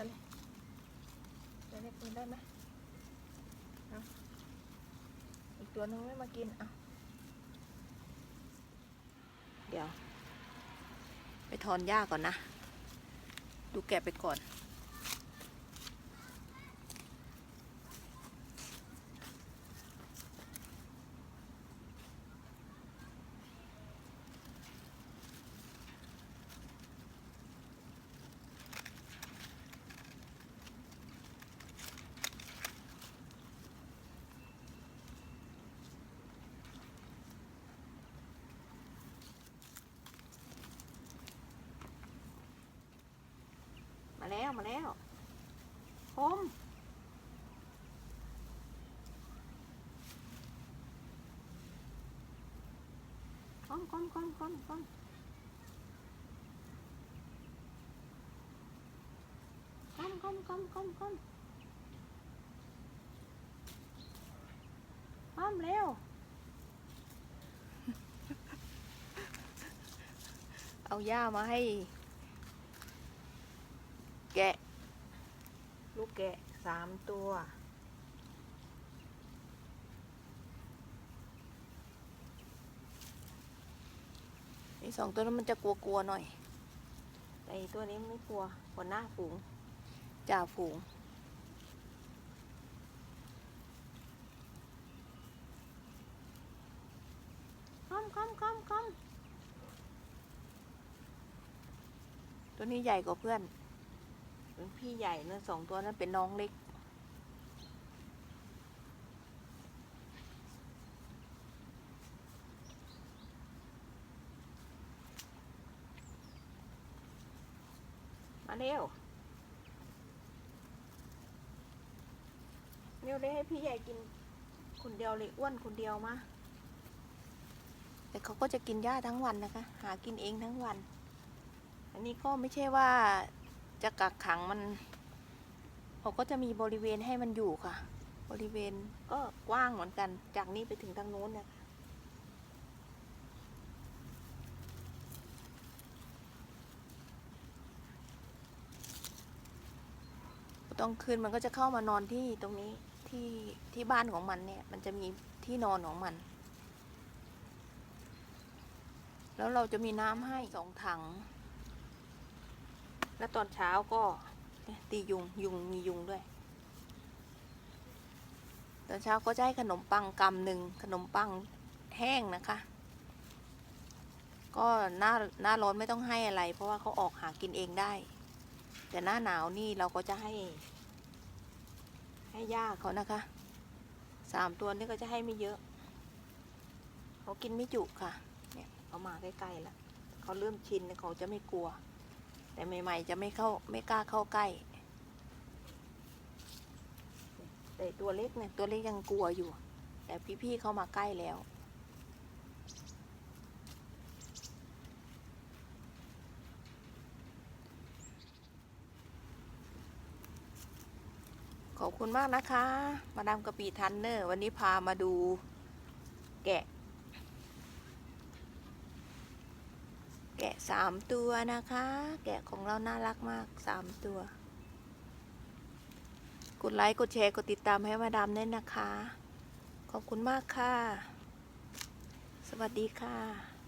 ตะเล็กะเล็กินได้ไหมเอาอีกตัวนึงไม่มากินเอาเดี๋ยว ไปถอนหญ้าก่อนนะ ดูแกะไปก่อน แล้วมาแล้วคมคมคมคมคมคมคมคมคมคมคมคมเร็วเอาหญ้ามาให้ แกะ ลูกแกะสามตัวไอ้สองตัวนั้นมันจะกลัวๆหน่อย แต่ไอ้ตัวนี้มันไม่กลัวหัวหน้าฝูงจ่าฝูงคอมคอมคอมคอมตัวนี้ใหญ่กว่าเพื่อน เป็นพี่ใหญ่เนื้อสองตัวนั้นเป็นน้องเล็ก มาเร็ว เร็วเลยให้พี่ใหญ่กินคนเดียวเลยอ้วนคนเดียวมา แต่เขาก็จะกินหญ้าทั้งวันนะคะ หากินเองทั้งวัน อันนี้ก็ไม่ใช่ว่า จะกักขังมันเขาก็จะมีบริเวณให้มันอยู่ค่ะ บริเวณก็กว้างเหมือนกัน จากนี้ไปถึงทางโน้นเนะคะตอนคืนมันก็จะเข้ามานอนที่ตรงนี้ที่ที่บ้านของมันเนี่ย มันจะมีที่นอนของมัน แล้วเราจะมีน้ำให้สองถัง แล้วตอนเช้าก็ตียุงยุงมียุงด้วย ตอนเช้าก็จะให้ขนมปังกำหนึ่งขนมปังแห้งนะคะ ก็หน้าหน้าร้อนไม่ต้องให้อะไร เพราะว่าเขาออกหากินเองได้ แต่หน้าหนาวนี่เราก็จะให้ ให้ย่าเขานะคะสามตัวนี้ก็จะให้ไม่เยอะ เขากินไม่จุค่ะ เนี่ยเขามาใกล้ๆแล้วเขาเริ่มชินเขาจะไม่กลัว แต่ใหม่ ๆ จะไม่เข้าไม่กล้าเข้าใกล้ แต่ตัวเล็กเนี่ยตัวเล็กยังกลัวอยู่ แต่พี่ๆเข้ามาใกล้แล้วขอบคุณมากนะคะ มาดามกะปีทันเนอร์ วันนี้พามาดูแกะ แกะสามตัวนะคะ แกะของเราน่ารักมากสามตัว กดไลค์ กดแชร์ กดติดตามให้มาดามด้วยนะคะ ขอบคุณมากค่ะ สวัสดีค่ะ